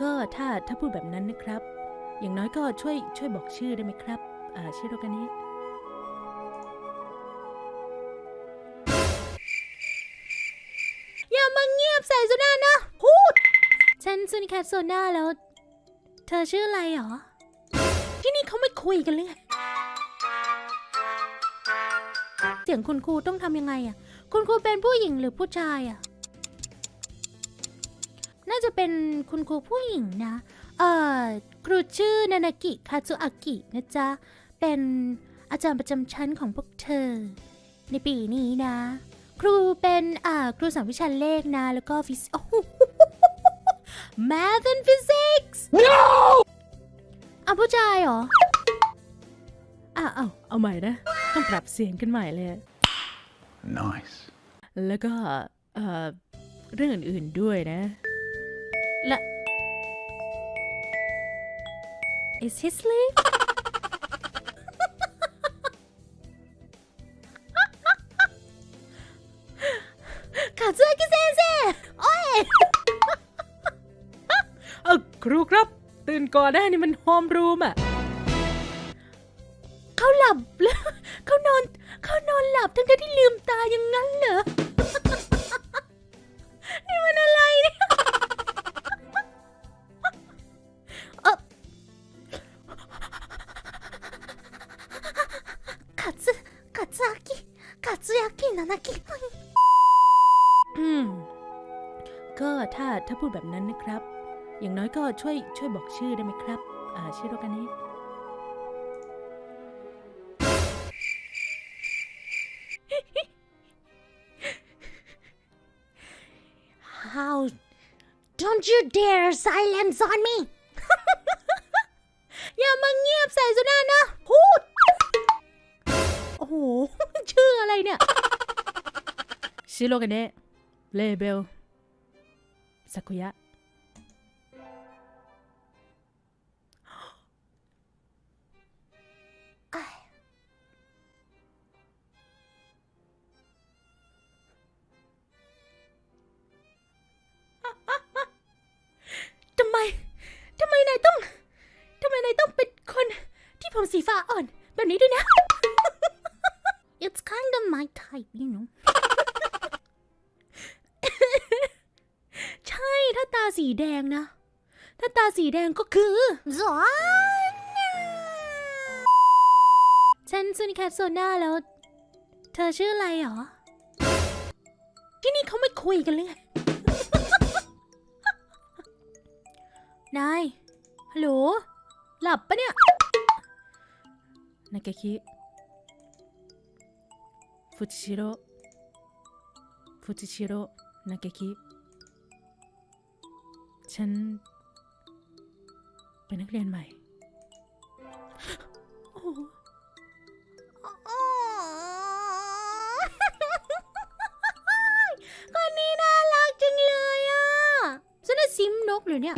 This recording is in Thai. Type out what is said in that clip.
ก็ถ้าถ้าพูดแบบนั้นนะครับ อย่างน้อยก็ช่วยช่วยบอกชื่อได้ไหมครับอ่าชื่อโรกานี้อย่ามาเงียบใส่โซน่านะพูด ฉันซูนิแคทโซน่าแล้ว เธอชื่ออะไรหรอ ที่นี่เขาไม่คุยกันเลยไงเสียงคุณครูต้องทำยังไงอะคุณครูเป็นผู้หญิงหรือผู้ชายอะ น่าจะเป็นคุณครูผู้หญิงนะ เอ่อ ครูชื่อนานากิคาซุอากินะจ๊ะ เป็นอาจารย์ประจำชั้นของพวกเธอ ในปีนี้นะ ครูเป็นอ่าครูสอนวิชาเลขนะ แล้วก็ฟิสิโอ้โห Math and Physics No อะผู้ชายเหรออะเอาเอาใหม่นะ ต้องปรับเสียงกันใหม่เลย Nice. แล้วก็เอ่อเรื่องอื่นๆด้วยนะและ Is he asleep? ขาเสื้อกิเซนเซ่โอ้ยเออครูครับ ตื่นก่อนได้นี่มันโฮมรูมอะเขาหลับแล้วเขานอนเขานอนหลับทั้งๆที่ลืมตาอย่างนั้นเหรอ ツヤキナナキ。อืม ก็ถ้าถ้าพูดแบบนั้นนะครับ อย่างน้อยก็ช่วยช่วยบอกชื่อได้ไหมครับ อ่า ชื่อโรกานี้ How don't you dare silence on me ชิโรกันเนะ เลเบลสักุยะ ทำไม ทำไมนายต้อง ทำไมนายต้องเป็นคนที่ผมสีฟ้าอ่อน แบบนี้ด้วยนะ It's kind of my type you know ถ้าตาสีแดงนะ ถ้าตาสีแดงก็คือซอนฉันซูนิแคทโซน่าแล้ว เธอชื่ออะไรหรอ ที่นี่เขาไม่คุยกันเลยไงนาย ฮัลโหล หลับปะเนี่ย นากาคิฟูจิชิโร่ฟูจิชิโร่ นากาคิ ฉัน เป็นนักเรียนใหม่ โอ้โหคนนี้น่ารักจังเลยอะฉันน่ะซิมนกเหรือเนี่ย